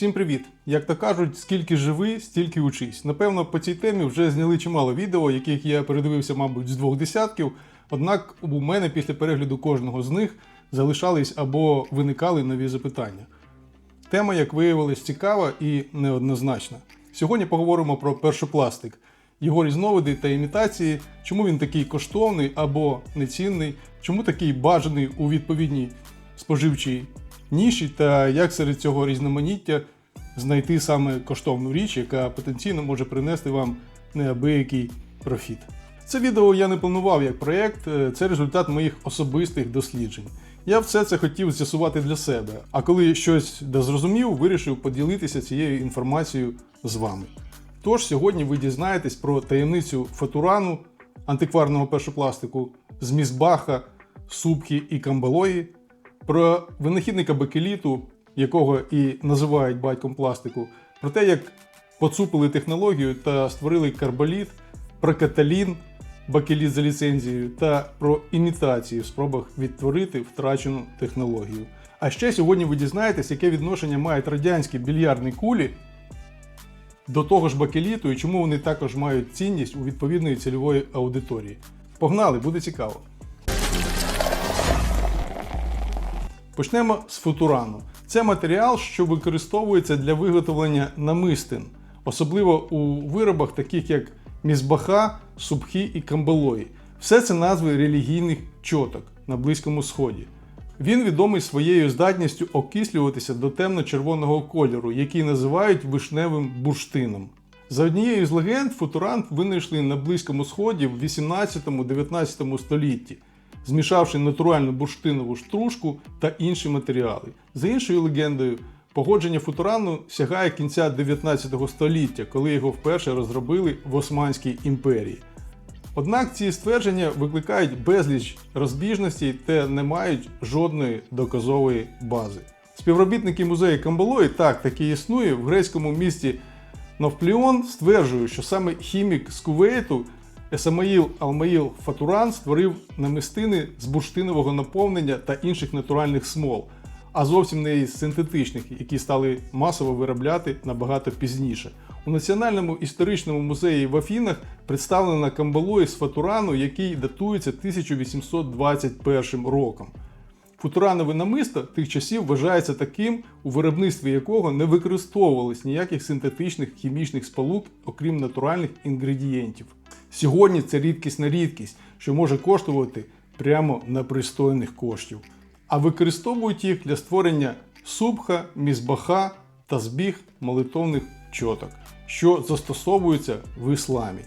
Всім привіт! Як то кажуть, скільки живи, стільки учись. Напевно, по цій темі вже зняли чимало відео, яких я передивився, мабуть, з двох десятків. Однак у мене після перегляду кожного з них залишались або виникали нові запитання. Тема, як виявилось, цікава і неоднозначна. Сьогодні поговоримо про першопластик, його різновиди та імітації, чому він такий коштовний або нецінний, чому такий бажаний у відповідній споживчій ніші, та як серед цього різноманіття знайти саме коштовну річ, яка потенційно може принести вам неабиякий профіт. Це відео я не планував як проєкт, е, це результат моїх особистих досліджень. Я все це хотів з'ясувати для себе, а коли щось дозрозумів, вирішив поділитися цією інформацією з вами. Тож сьогодні ви дізнаєтесь про таємницю фатурану, антикварного першопластику, зміст Баха, супки і камбалої, про винахідника бакеліту, якого і називають батьком пластику, про те, як поцупили технологію та створили карболіт, про каталін, бакеліт за ліцензією та про імітації в спробах відтворити втрачену технологію. А ще сьогодні ви дізнаєтесь, яке відношення мають радянські більярдні кулі до того ж бакеліту і чому вони також мають цінність у відповідної цільової аудиторії. Погнали, буде цікаво. Почнемо з футурану. Це матеріал, що використовується для виготовлення намистин, особливо у виробах, таких як мізбаха, субхі і камбалої. Все це назви релігійних чоток на Близькому Сході. Він відомий своєю здатністю окислюватися до темно-червоного кольору, який називають вишневим бурштином. За однією з легенд, футурант винайшли на Близькому Сході в 18-19 столітті, змішавши натуральну бурштинову штружку та інші матеріали. За іншою легендою, погодження футурану сягає кінця 19 століття, коли його вперше розробили в Османській імперії. Однак ці ствердження викликають безліч розбіжностей та не мають жодної доказової бази. Співробітники музею Камбалої, так таки існує, в грецькому місті Новпліон стверджують, що саме хімік з Кувейту Есамаїл Алмаїл Фатуран створив намистини з бурштинового наповнення та інших натуральних смол, а зовсім не із синтетичних, які стали масово виробляти набагато пізніше. У Національному історичному музеї в Афінах представлена камбалої з фатурану, який датується 1821 роком. Футуранове намисто тих часів вважається таким, у виробництві якого не використовувалось ніяких синтетичних хімічних сполук, окрім натуральних інгредієнтів. Сьогодні це рідкісна рідкість, що може коштувати прямо непристойних коштів. А використовують їх для створення субха, мізбаха та збіг молитовних чоток, що застосовуються в ісламі.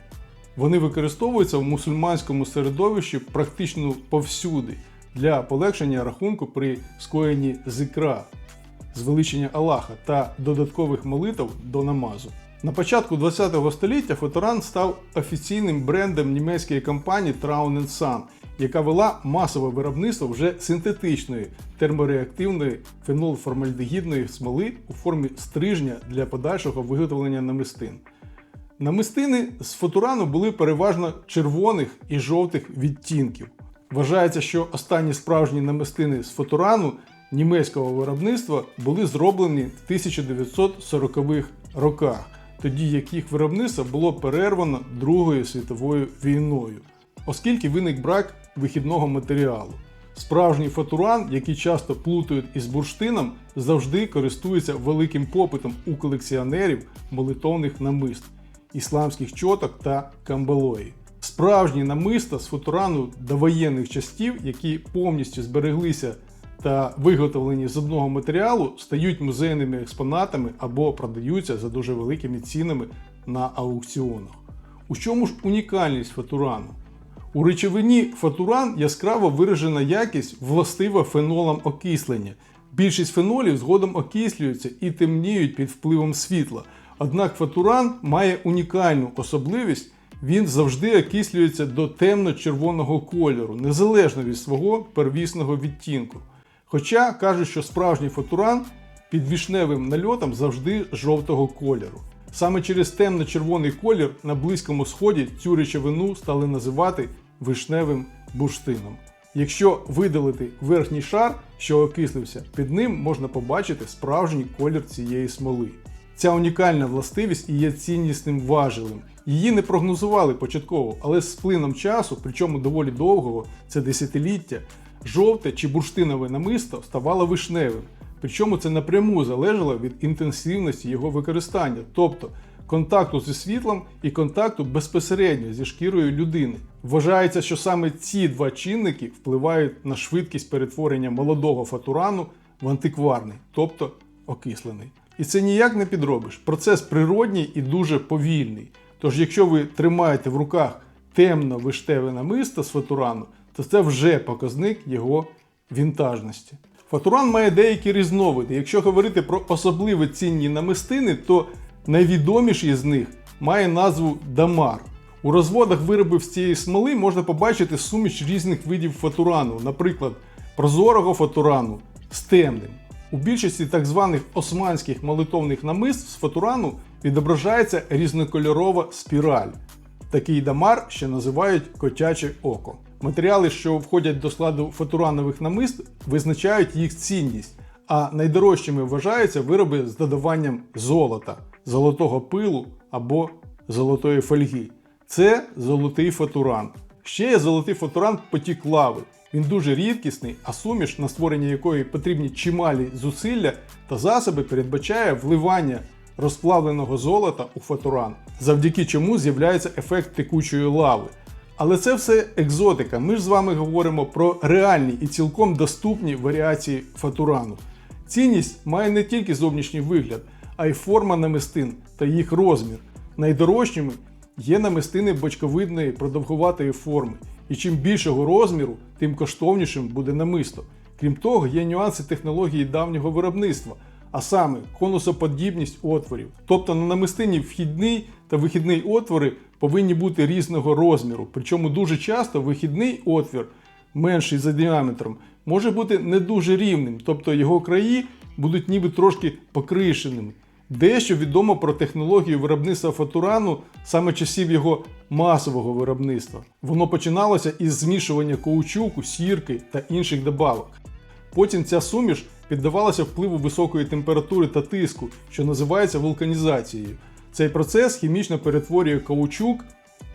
Вони використовуються в мусульманському середовищі практично повсюди для полегшення рахунку при скоєнні зикра, звеличення Аллаха та додаткових молитв до намазу. На початку ХХ століття фоторан став офіційним брендом німецької компанії Traun Sun, яка вела масове виробництво вже синтетичної термореактивної фенолформальдегідної смоли у формі стрижня для подальшого виготовлення намистин. Намистини з фотурану були переважно червоних і жовтих відтінків. Вважається, що останні справжні намистини з фотурану німецького виробництва були зроблені в 1940-х роках, тоді як їх виробництво було перервано Другою світовою війною, оскільки виник брак вихідного матеріалу. Справжній фатуран, який часто плутають із бурштином, завжди користується великим попитом у колекціонерів молитовних намист, ісламських чоток та камбалої. Справжні намиста з футурану довоєнних частів, які повністю збереглися та виготовлені з одного матеріалу, стають музейними експонатами або продаються за дуже великими цінами на аукціонах. У чому ж унікальність фатурану? У речовині фатуран яскраво виражена якість властива фенолам окислення. Більшість фенолів згодом окислюються і темніють під впливом світла. Однак фатуран має унікальну особливість, він завжди окислюється до темно-червоного кольору, незалежно від свого первісного відтінку. Хоча кажуть, що справжній фатуран під вішневим нальотом завжди жовтого кольору. Саме через темно-червоний колір на Близькому Сході цю речовину стали називати вишневим бурштином. Якщо видалити верхній шар, що окислився, під ним можна побачити справжній колір цієї смоли. Ця унікальна властивість і є ціннісним важелем. Її не прогнозували початково, але з плином часу, причому доволі довгого, це десятиліття, жовте чи бурштинове намисто ставало вишневим. Причому це напряму залежало від інтенсивності його використання, тобто контакту зі світлом і контакту безпосередньо зі шкірою людини. Вважається, що саме ці два чинники впливають на швидкість перетворення молодого фатурану в антикварний, тобто окислений. І це ніяк не підробиш. Процес природній і дуже повільний. Тож, якщо ви тримаєте в руках темно виштеве намисто з фатурану, то це вже показник його вінтажності. Фатуран має деякі різновиди. Якщо говорити про особливо цінні намистини, то найвідоміший з них має назву Дамар. У розводах виробів з цієї смоли можна побачити суміш різних видів фатурану, наприклад, прозорого фатурану з темним. У більшості так званих османських молитовних намист з фатурану відображається різнокольорова спіраль. Такий дамар ще називають котяче око. Матеріали, що входять до складу фатуранових намист, визначають їх цінність, а найдорожчими вважаються вироби з додаванням золота, золотого пилу або золотої фольги. Це золотий фатуран. Ще є золотий фатуран потік лави. Він дуже рідкісний, а суміш, на створення якої потрібні чималі зусилля та засоби, передбачає вливання розплавленого золота у фатуран, завдяки чому з'являється ефект текучої лави. Але це все екзотика. Ми ж з вами говоримо про реальні і цілком доступні варіації фатурану. Цінність має не тільки зовнішній вигляд, а й форма намистин та їх розмір. Найдорожчими є намистини бочковидної продовгуватої форми. І чим більшого розміру, тим коштовнішим буде намисто. Крім того, є нюанси технології давнього виробництва, а саме конусоподібність отворів. Тобто на намистині вхідний та вихідний отвори повинні бути різного розміру. Причому дуже часто вихідний отвір, менший за діаметром, може бути не дуже рівним, тобто його краї будуть ніби трошки покришеними. Дещо відомо про технологію виробництва фатурану саме часів його масового виробництва. Воно починалося із змішування каучуку, сірки та інших добавок. Потім ця суміш піддавалася впливу високої температури та тиску, що називається вулканізацією. Цей процес хімічно перетворює каучук,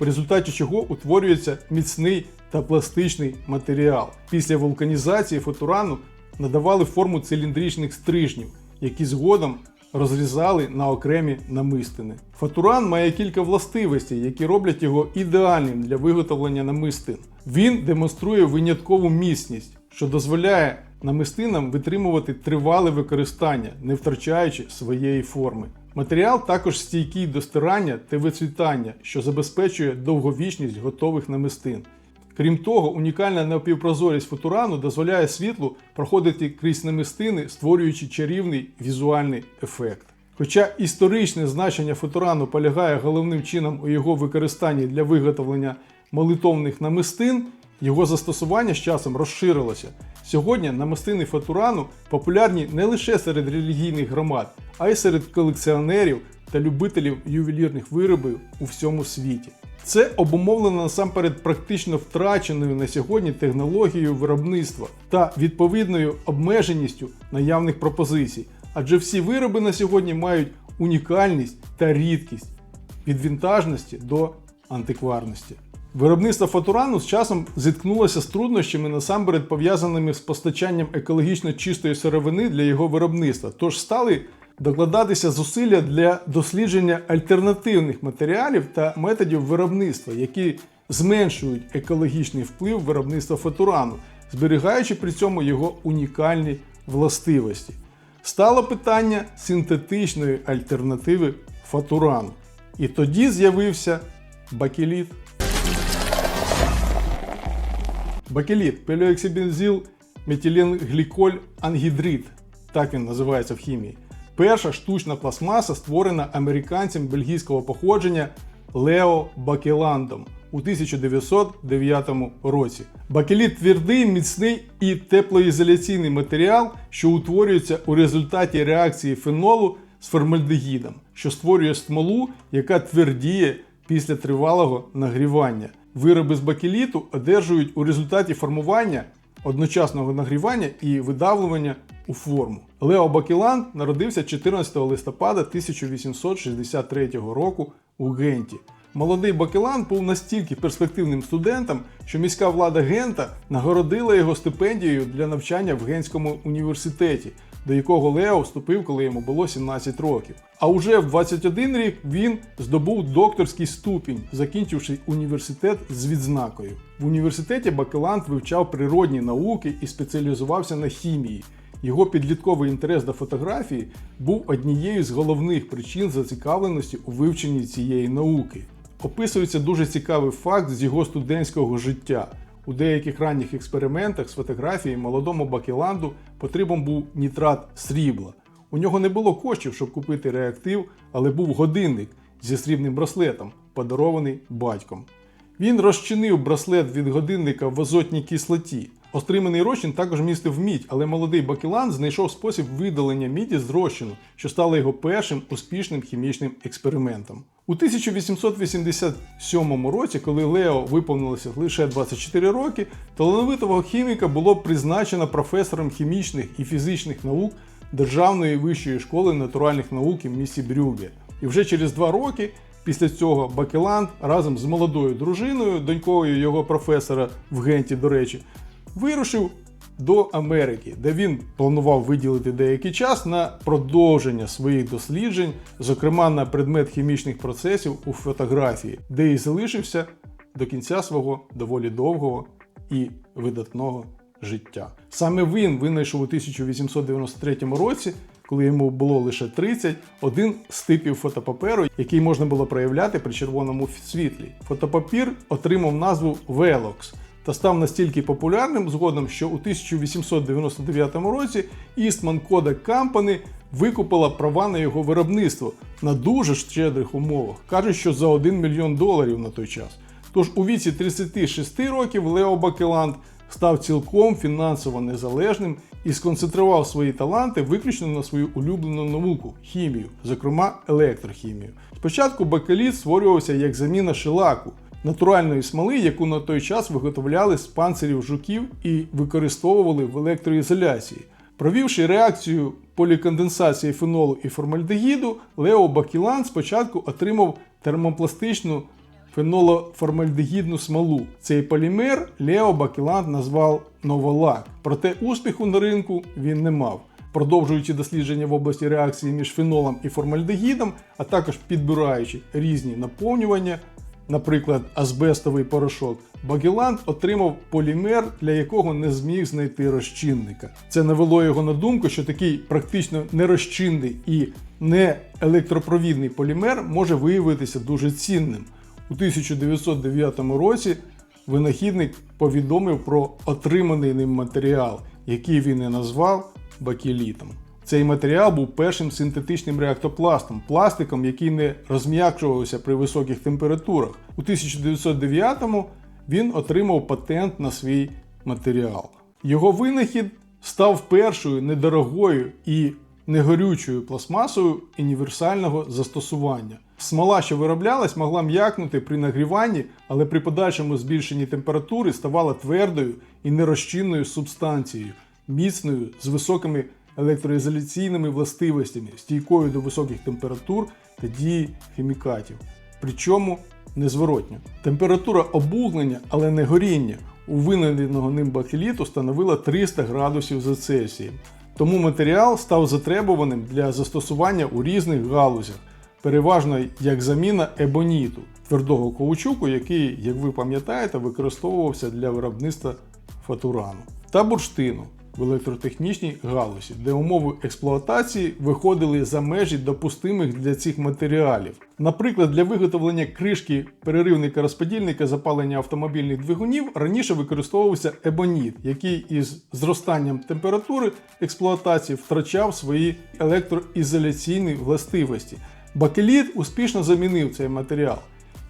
в результаті чого утворюється міцний та пластичний матеріал. Після вулканізації фатурану надавали форму циліндричних стрижнів, які згодом розрізали на окремі намистини. Фатуран має кілька властивостей, які роблять його ідеальним для виготовлення намистин. Він демонструє виняткову міцність, що дозволяє намистинам витримувати тривале використання, не втрачаючи своєї форми. Матеріал також стійкий до стирання та вицвітання, що забезпечує довговічність готових намистин. Крім того, унікальна напівпрозорість футурану дозволяє світлу проходити крізь намистини, створюючи чарівний візуальний ефект. Хоча історичне значення футурану полягає головним чином у його використанні для виготовлення молитовних намистин, його застосування з часом розширилося. Сьогодні намистини фатурану популярні не лише серед релігійних громад, а й серед колекціонерів та любителів ювелірних виробів у всьому світі. Це обумовлено насамперед практично втраченою на сьогодні технологією виробництва та відповідною обмеженістю наявних пропозицій, адже всі вироби на сьогодні мають унікальність та рідкість від вінтажності до антикварності. Виробництво фатурану з часом зіткнулося з труднощами насамперед пов'язаними з постачанням екологічно чистої сировини для його виробництва, тож стали докладатися зусилля для дослідження альтернативних матеріалів та методів виробництва, які зменшують екологічний вплив виробництва фатурану, зберігаючи при цьому його унікальні властивості. Стало питання синтетичної альтернативи фатурану. І тоді з'явився бакеліт. Бакеліт пеліоксибензил метиленгліколь ангідрид, так він називається в хімії. Перша штучна пластмаса створена американцем бельгійського походження Лео Бакеландом у 1909 році. Бакеліт твердий, міцний і теплоізоляційний матеріал, що утворюється у результаті реакції фенолу з формальдегідом, що створює смолу, яка твердіє після тривалого нагрівання. Вироби з бакеліту одержують у результаті формування одночасного нагрівання і видавлювання у форму. Лео Бакеланд народився 14 листопада 1863 року у Генті. Молодий Бакеланд був настільки перспективним студентом, що міська влада Гента нагородила його стипендією для навчання в Генському університеті, до якого Лео вступив, коли йому було 17 років. А уже в 21 рік він здобув докторський ступінь, закінчивши університет з відзнакою. В університеті Бакеланд вивчав природні науки і спеціалізувався на хімії. Його підлітковий інтерес до фотографії був однією з головних причин зацікавленості у вивченні цієї науки. Описується дуже цікавий факт з його студентського життя. У деяких ранніх експериментах з фотографії молодому Бакеланду потрібен був нітрат срібла. У нього не було коштів, щоб купити реактив, але був годинник зі срібним браслетом, подарований батьком. Він розчинив браслет від годинника в азотній кислоті. Отриманий розчин також містив мідь, але молодий Бакелан знайшов спосіб видалення міді з розчину, що стало його першим успішним хімічним експериментом. У 1887 році, коли Лео виповнилося лише 24 роки, талановитого хіміка було призначено професором хімічних і фізичних наук Державної вищої школи натуральних наук в місті Брюге. І вже через два роки після цього Бакеланд разом з молодою дружиною, донькою його професора в Генті, до речі, вирушив до Америки, де він планував виділити деякий час на продовження своїх досліджень, зокрема на предмет хімічних процесів у фотографії, де і залишився до кінця свого доволі довгого і видатного життя. Саме він винайшов у 1893 році. Коли йому було лише 30, один з типів фотопаперу, який можна було проявляти при червоному світлі. Фотопапір отримав назву Velox та став настільки популярним згодом, що у 1899 році Eastman Kodak Company викупила права на його виробництво на дуже щедрих умовах. Кажуть, що за 1 мільйон доларів на той час. Тож у віці 36 років Лео Бакеланд став цілком фінансово незалежним і сконцентрував свої таланти виключно на свою улюблену науку хімію, зокрема електрохімію. Спочатку бакеліт створювався як заміна шелаку, натуральної смоли, яку на той час виготовляли з панцирів жуків і використовували в електроізоляції. Провівши реакцію поліконденсації фенолу і формальдегіду, Лео Бакілан спочатку отримав термопластичну фенолоформальдегідну смолу. Цей полімер Лео Бакіланд назвав новолак. Проте успіху на ринку він не мав. Продовжуючи дослідження в області реакції між фенолом і формальдегідом, а також підбираючи різні наповнювання, наприклад, азбестовий порошок, Багеланд отримав полімер, для якого не зміг знайти розчинника. Це навело його на думку, що такий практично нерозчинний і не електропровідний полімер може виявитися дуже цінним. У 1909 році винахідник повідомив про отриманий ним матеріал, який він і назвав бакелітом. Цей матеріал був першим синтетичним реактопластом, пластиком, який не розм'якшувався при високих температурах. У 1909-му він отримав патент на свій матеріал. Його винахід став першою недорогою і негорючою пластмасою універсального застосування. Смола, що вироблялась, могла м'якнути при нагріванні, але при подальшому збільшенні температури ставала твердою і нерозчинною субстанцією, міцною з високими електроізоляційними властивостями, стійкою до високих температур та дії хімікатів. Причому незворотньо. Температура обуглення, але не горіння у винайденого ним бакеліту становила 300 градусів за Цельсієм. Тому матеріал став затребуваним для застосування у різних галузях, переважно як заміна ебоніту, твердого каучуку, який, як ви пам'ятаєте, використовувався для виробництва фатурану, та бурштину в електротехнічній галузі, де умови експлуатації виходили за межі допустимих для цих матеріалів. Наприклад, для виготовлення кришки переривника розподільника запалення автомобільних двигунів раніше використовувався ебоніт, який із зростанням температури експлуатації втрачав свої електроізоляційні властивості. Бакеліт успішно замінив цей матеріал.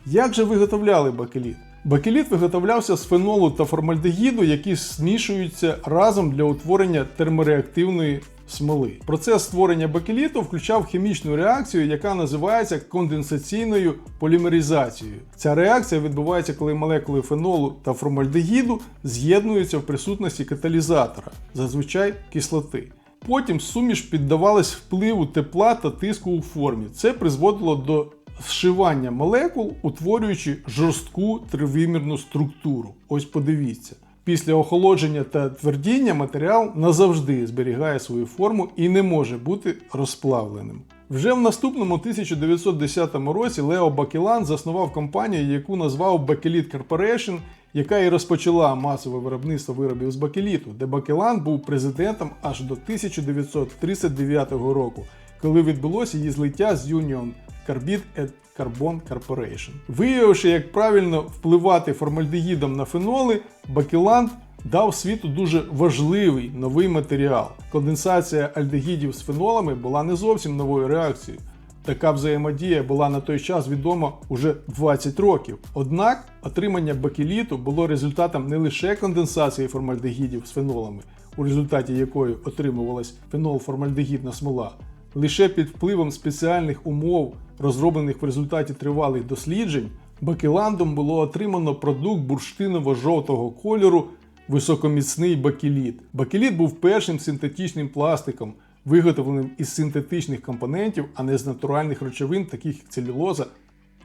Як же виготовляли бакеліт? Бакеліт виготовлявся з фенолу та формальдегіду, які змішуються разом для утворення термореактивної смоли. Процес створення бакеліту включав хімічну реакцію, яка називається конденсаційною полімеризацією. Ця реакція відбувається, коли молекули фенолу та формальдегіду з'єднуються в присутності каталізатора, зазвичай кислоти. Потім суміш піддавалась впливу тепла та тиску у формі. Це призводило до зшивання молекул, утворюючи жорстку тривимірну структуру. Ось подивіться. Після охолодження та твердіння матеріал назавжди зберігає свою форму і не може бути розплавленим. Вже в наступному 1910 році Лео Бакелан заснував компанію, яку назвав Bakelit Corporation, яка і розпочала масове виробництво виробів з бакеліту, де Бакелан був президентом аж до 1939 року, коли відбулося її злиття з Union Carbide and Carbon Corporation. Виявивши, як правильно впливати формальдегідом на феноли, Бакеланд дав світу дуже важливий новий матеріал. Конденсація альдегідів з фенолами була не зовсім новою реакцією. Така взаємодія була на той час відома уже 20 років. Однак отримання бакеліту було результатом не лише конденсації формальдегідів з фенолами, у результаті якої отримувалась фенол-формальдегідна смола, лише під впливом спеціальних умов, розроблених в результаті тривалих досліджень, бакеландом було отримано продукт бурштиново-жовтого кольору високоміцний бакеліт. Бакеліт був першим синтетичним пластиком, виготовленим із синтетичних компонентів, а не з натуральних речовин, таких як целюлоза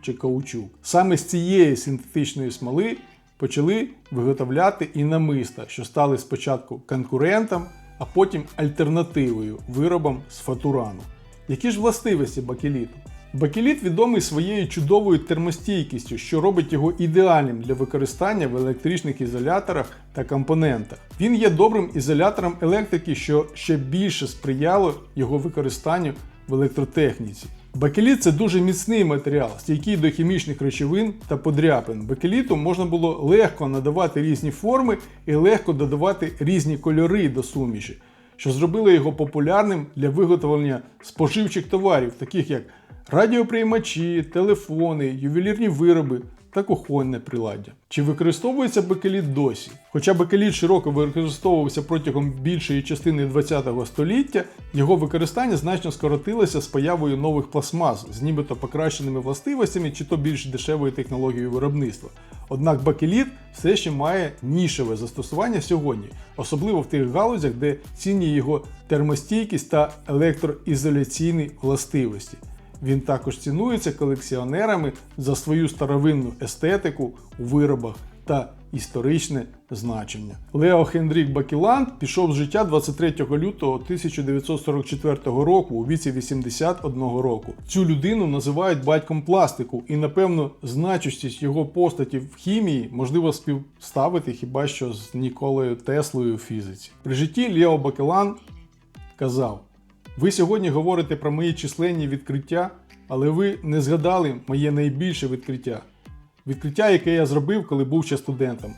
чи каучук. Саме з цієї синтетичної смоли почали виготовляти і намиста, що стали спочатку конкурентом, а потім альтернативою виробам з фатурану. Які ж властивості бакеліту? Бакеліт відомий своєю чудовою термостійкістю, що робить його ідеальним для використання в електричних ізоляторах та компонентах. Він є добрим ізолятором електрики, що ще більше сприяло його використанню в електротехніці. Бакеліт це дуже міцний матеріал, стійкий до хімічних речовин та подряпин. Бакеліту можна було легко надавати різні форми і легко додавати різні кольори до суміші, що зробило його популярним для виготовлення споживчих товарів, таких як радіоприймачі, телефони, ювелірні вироби та кухонне приладдя. Чи використовується бакеліт досі? Хоча бакеліт широко використовувався протягом більшої частини ХХ століття, його використання значно скоротилося з появою нових пластмас з нібито покращеними властивостями чи то більш дешевою технологією виробництва. Однак бакеліт все ще має нішеве застосування сьогодні, особливо в тих галузях, де цінні його термостійкість та електроізоляційні властивості. Він також цінується колекціонерами за свою старовинну естетику у виробах та історичне значення. Лео Хендрік Бакіланд пішов з життя 23 лютого 1944 року у віці 81 року. Цю людину називають батьком пластику, і напевно значущість його постаті в хімії можливо співставити хіба що з Ніколою Теслою у фізиці. При житті Лео Бакелан казав. Ви сьогодні говорите про мої численні відкриття, але ви не згадали моє найбільше відкриття. Відкриття, яке я зробив, коли був ще студентом.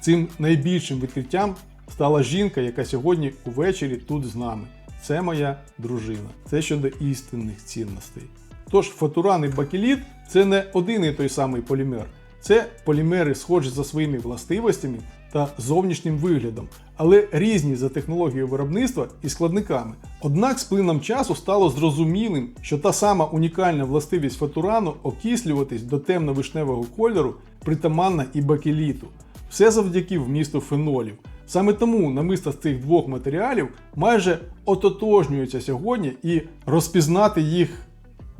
Цим найбільшим відкриттям стала жінка, яка сьогодні увечері тут з нами. Це моя дружина. Це щодо істинних цінностей. Тож фотуран і бакеліт це не один і той самий полімер. Це полімери схожі за своїми властивостями та зовнішнім виглядом, але різні за технологією виробництва і складниками. Однак з плином часу стало зрозумілим, що та сама унікальна властивість фатурану окислюватись до темно-вишневого кольору притаманна і бакеліту. Все завдяки вмісту фенолів. Саме тому намиста з цих двох матеріалів майже ототожнюються сьогодні і розпізнати їх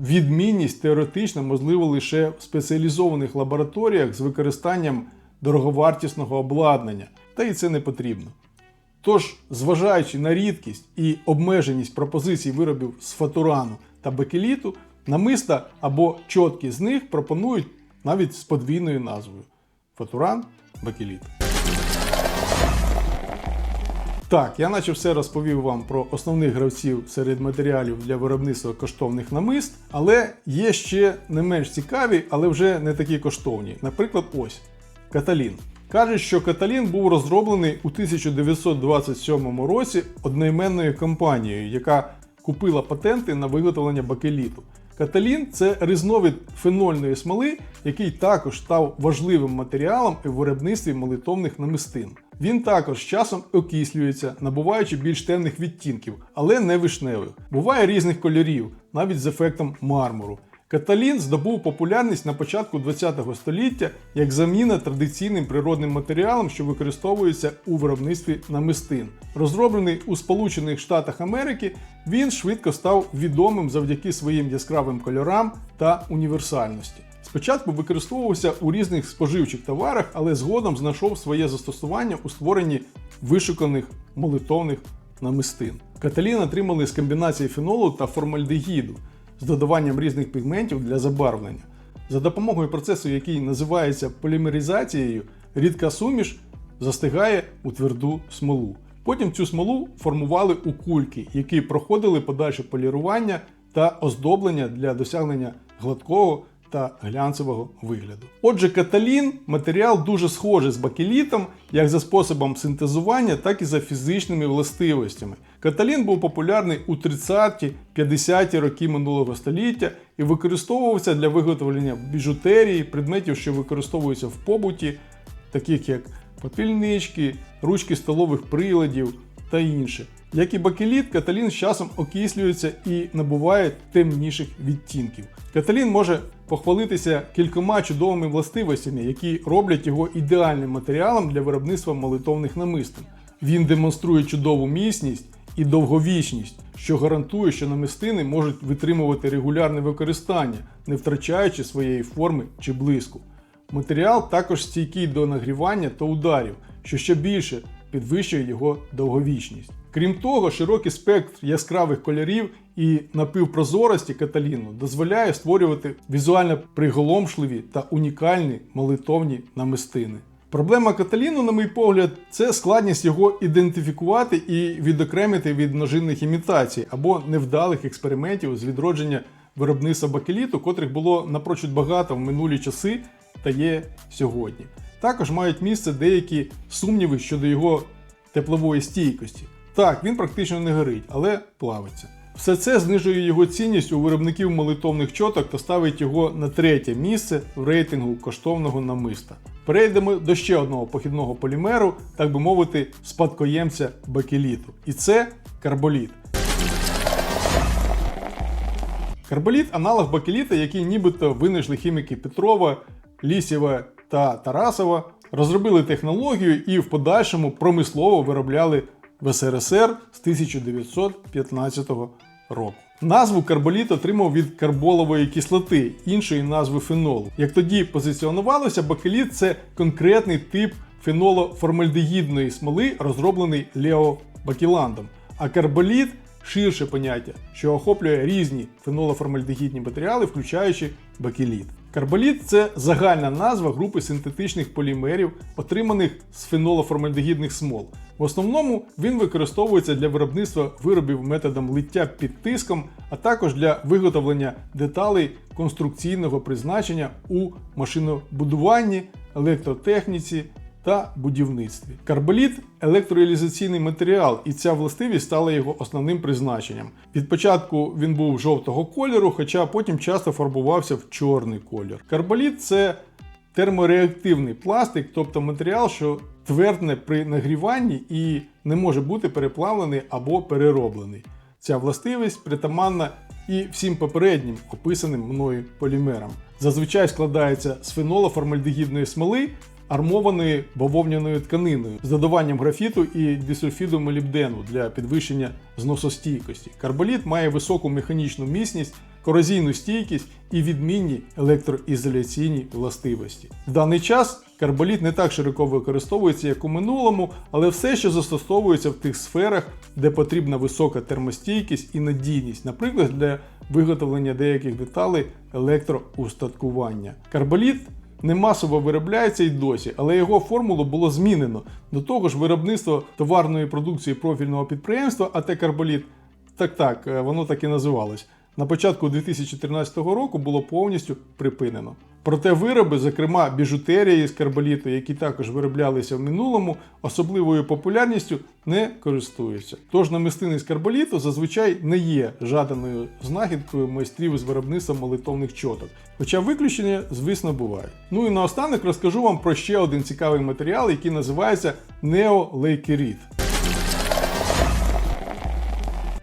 відмінність теоретично можливо лише в спеціалізованих лабораторіях з використанням дороговартісного обладнання, та й це не потрібно. Тож, зважаючи на рідкість і обмеженість пропозицій виробів з фатурану та бакеліту, намиста або чотки з них пропонують навіть з подвійною назвою фатуран бакеліт. Так, я наче все розповів вам про основних гравців серед матеріалів для виробництва коштовних намист, але є ще не менш цікаві, але вже не такі коштовні. Наприклад, ось Каталін. Кажуть, що Каталін був розроблений у 1927 році одноіменною компанією, яка купила патенти на виготовлення бакеліту. Каталін це різновид фенольної смоли, який також став важливим матеріалом у виробництві молитовних намистин. Він також з часом окислюється, набуваючи більш темних відтінків, але не вишневих. Буває різних кольорів, навіть з ефектом мармуру. Каталін здобув популярність на початку ХХ століття як заміна традиційним природним матеріалам, що використовується у виробництві намистин. Розроблений у Сполучених Штатах Америки, він швидко став відомим завдяки своїм яскравим кольорам та універсальності. Спочатку використовувався у різних споживчих товарах, але згодом знайшов своє застосування у створенні вишуканих молитовних намистин. Каталін отримали з комбінації фенолу та формальдегіду з додаванням різних пігментів для забарвлення. За допомогою процесу, який називається полімеризацією, рідка суміш застигає у тверду смолу. Потім цю смолу формували у кульки, які проходили подальше полірування та оздоблення для досягнення гладкого та глянцевого вигляду. Отже, каталін матеріал дуже схожий з бакелітом як за способом синтезування, так і за фізичними властивостями. Каталін був популярний у 30-50-ті роки минулого століття і використовувався для виготовлення біжутерії, предметів, що використовуються в побуті, таких як попільнички, ручки столових приладів та інше. Як і бакеліт, каталін з часом окислюється і набуває темніших відтінків. Каталін може похвалитися кількома чудовими властивостями, які роблять його ідеальним матеріалом для виробництва молитовних намистин. Він демонструє чудову міцність і довговічність, що гарантує, що намистини можуть витримувати регулярне використання, не втрачаючи своєї форми чи блиску. Матеріал також стійкий до нагрівання та ударів, що ще більше підвищує його довговічність. Крім того, широкий спектр яскравих кольорів і напівпрозорості каталіну дозволяє створювати візуально приголомшливі та унікальні молитовні намистини. Проблема каталіну, на мій погляд, це складність його ідентифікувати і відокремити від множинних імітацій або невдалих експериментів з відродження виробництва бакеліту, котрих було напрочуд багато в минулі часи та є сьогодні. Також мають місце деякі сумніви щодо його теплової стійкості. Так, він практично не горить, але плавиться. Все це знижує його цінність у виробників молитовних чоток та ставить його на третє місце в рейтингу коштовного намиста. Перейдемо до ще одного похідного полімеру, так би мовити, спадкоємця бакеліту. І це карболіт. Карболіт аналог бакеліта, який нібито винайшли хіміки Петрова, Лісєва та Тарасова, розробили технологію і в подальшому промислово виробляли в СРСР з 1915 року. Назву карболіт отримав від карболової кислоти, іншої назви фенолу. Як тоді позиціонувалося, бакеліт це конкретний тип фенолоформальдегідної смоли, розроблений Лео Бакіландом. А карболіт ширше поняття, що охоплює різні фенолоформальдегідні матеріали, включаючи бакеліт. Карболіт це загальна назва групи синтетичних полімерів, отриманих з фенолоформальдегідних смол. В основному він використовується для виробництва виробів методом лиття під тиском, а також для виготовлення деталей конструкційного призначення у машинобудуванні, електротехніці та будівництві. Карболіт електроілізаційний матеріал, і ця властивість стала його основним призначенням. Від початку він був жовтого кольору, хоча потім часто фарбувався в чорний колір. Карболіт це термореактивний пластик, тобто матеріал, що твердне при нагріванні і не може бути переплавлений або перероблений. Ця властивість притаманна і всім попереднім описаним мною полімерам. Зазвичай складається з фенолоформальдегідної смоли, армованої бавовняною тканиною з додаванням графіту і дисульфіду молібдену для підвищення зносостійкості. Карболіт має високу механічну міцність, корозійну стійкість і відмінні електроізоляційні властивості. В даний час карболіт не так широко використовується, як у минулому, але все ще застосовується в тих сферах, де потрібна висока термостійкість і надійність, наприклад, для виготовлення деяких деталей електроустаткування. Карболіт не масово виробляється й досі, але його формулу було змінено. До того ж, виробництво товарної продукції профільного підприємства АТ Карболіт, так так, е, воно так і називалось, на початку 2013 року було повністю припинено. Проте вироби, зокрема біжутерія з карболіту, які також вироблялися в минулому, особливою популярністю не користуються. Тож намистини з карболіту зазвичай не є жаданою знахідкою майстрів з виробництва молитовних чоток. Хоча виключення, звісно, бувають. Ну і наостанок розкажу вам про ще один цікавий матеріал, який називається неолейкерит.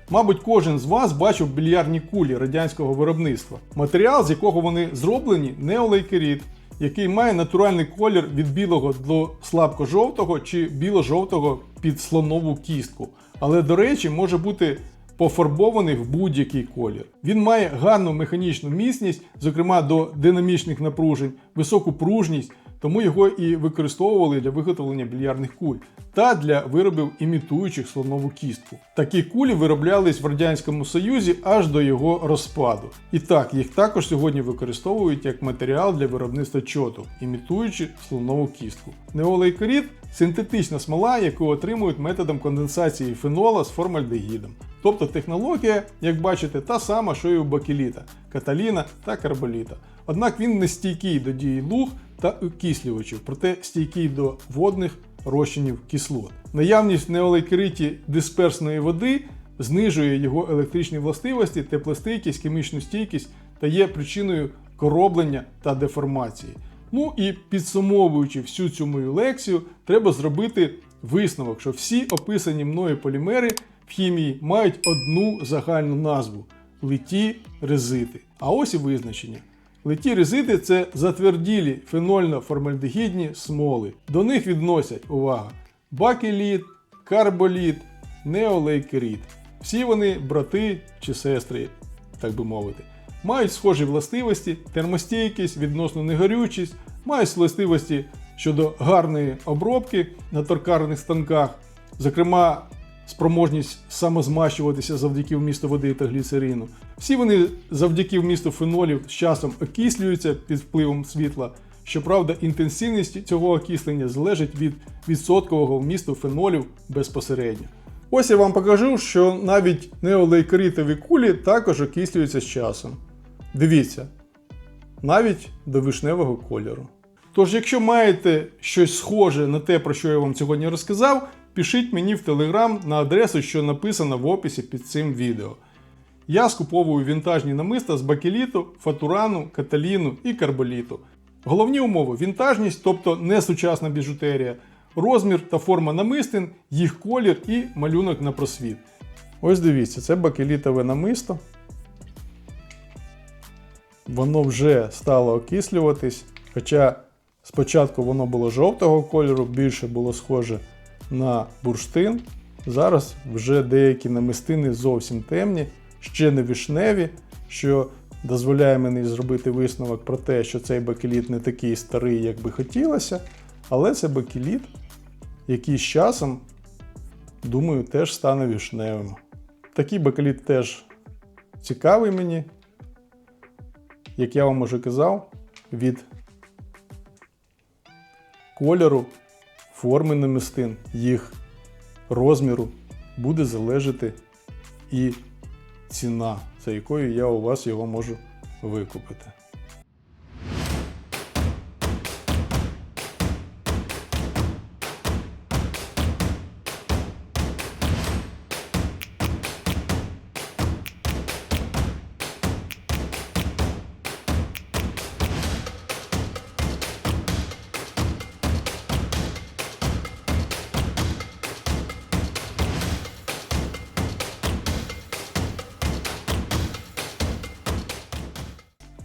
Мабуть, кожен з вас бачив більярдні кулі радянського виробництва. Матеріал, з якого вони зроблені, неолейкерит, який має натуральний колір від білого до слабко-жовтого чи біло-жовтого під слонову кістку. Але, до речі, може бути пофарбований в будь-який колір. Він має гарну механічну міцність, зокрема до динамічних напружень, високу пружність, тому його і використовували для виготовлення більярдних куль та для виробів імітуючих слонову кістку. Такі кулі вироблялись в Радянському Союзі аж до його розпаду. І так, їх також сьогодні використовують як матеріал для виробництва чоток, імітуючи слонову кістку. Неолейкорід синтетична смола, яку отримують методом конденсації фенола з формальдегідом. Тобто технологія, як бачите, та сама, що і у бакеліта, каталіна та карболіта. Однак він не стійкий до дії луг та окислювачів, проте стійкий до водних розчинів кислот. Наявність в неолейкериті дисперсної води знижує його електричні властивості, теплостійкість, хімічну стійкість та є причиною короблення та деформації. Ну і підсумовуючи всю цю мою лекцію, треба зробити висновок, що всі описані мною полімери в хімії мають одну загальну назву литі резити. А ось і визначення. Литі резиди це затверділі фенольно-формальдегідні смоли. До них відносять увага, бакеліт, карболіт, неолейкерит. Всі вони брати чи сестри, так би мовити. Мають схожі властивості, термостійкість, відносно негорючість, мають властивості щодо гарної обробки на торкарних станках, зокрема спроможність самозмащуватися завдяки вмісту води та гліцерину. Всі вони завдяки вмісту фенолів з часом окислюються під впливом світла. Щоправда, інтенсивність цього окислення залежить від відсоткового вмісту фенолів безпосередньо. Ось я вам покажу, що навіть неолейкоритові кулі також окислюються з часом. Дивіться, навіть до вишневого кольору. Тож, якщо маєте щось схоже на те, про що я вам сьогодні розказав, пишіть мені в Телеграм на адресу, що написано в описі під цим відео. Я скуповую вінтажні намиста з бакеліту, фатурану, каталіну і карболіту. Головні умови вінтажність, тобто не сучасна біжутерія, розмір та форма намистин, їх колір і малюнок на просвіт. Ось дивіться, це бакелітове намисто. Воно вже стало окислюватись, хоча спочатку воно було жовтого кольору, більше було схоже на бурштин. Зараз вже деякі намистини зовсім темні, ще не вишневі, що дозволяє мені зробити висновок про те, що цей бакеліт не такий старий, як би хотілося. Але це бакеліт, який з часом, думаю, теж стане вишневим. Такий бакеліт теж цікавий мені, як я вам уже казав, від кольору форми намистин, їх розміру буде залежати і ціна, за якою я у вас його можу викупити.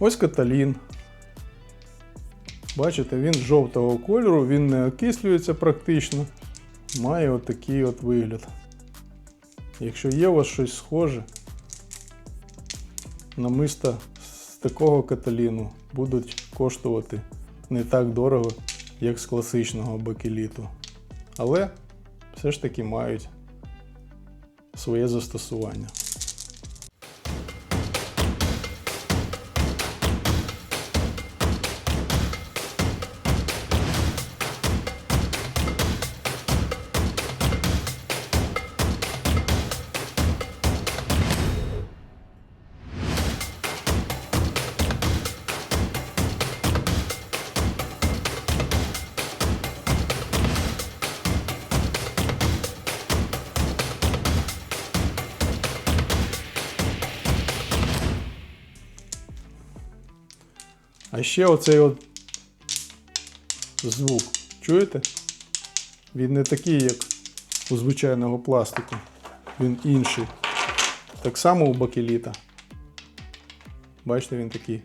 Ось каталін. Бачите, він жовтого кольору, він не окислюється практично. Має отакий от вигляд. Якщо є у вас щось схоже, намиста з такого каталіну будуть коштувати не так дорого, як з класичного бакеліту. Але все ж таки мають своє застосування. А ще оцей от звук. Чуєте? Він не такий, як у звичайного пластику. Він інший. Так само у бакеліта. Бачите, він такий.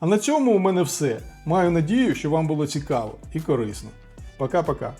А на цьому у мене все. Маю надію, що вам було цікаво і корисно. Пока-пока.